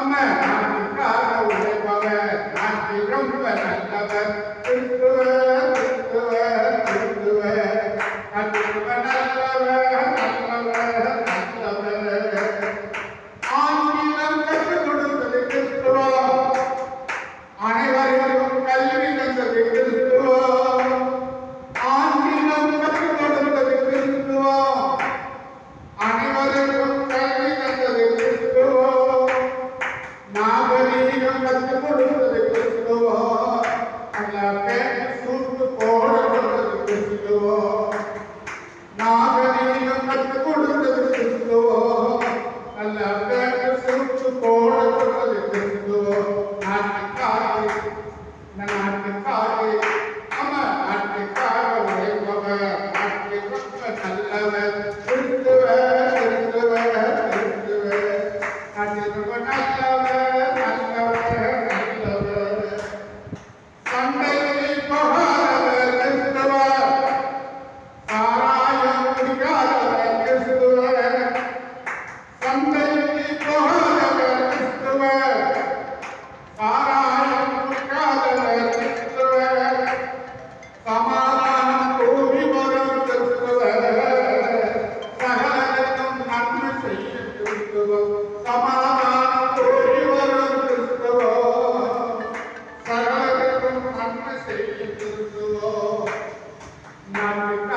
நம்ம నాగరికం కష్టపడుతుంది కృష్ణో అట్లా పెద్ద సూట్ కోడబడుతుంది కృష్ణో నాగరికం కష్టపడుతుంది కృష్ణో అట్లా పెద్ద సూట్ కోడబడుతుంది కృష్ణో నాటకాలి నాటక Amén. None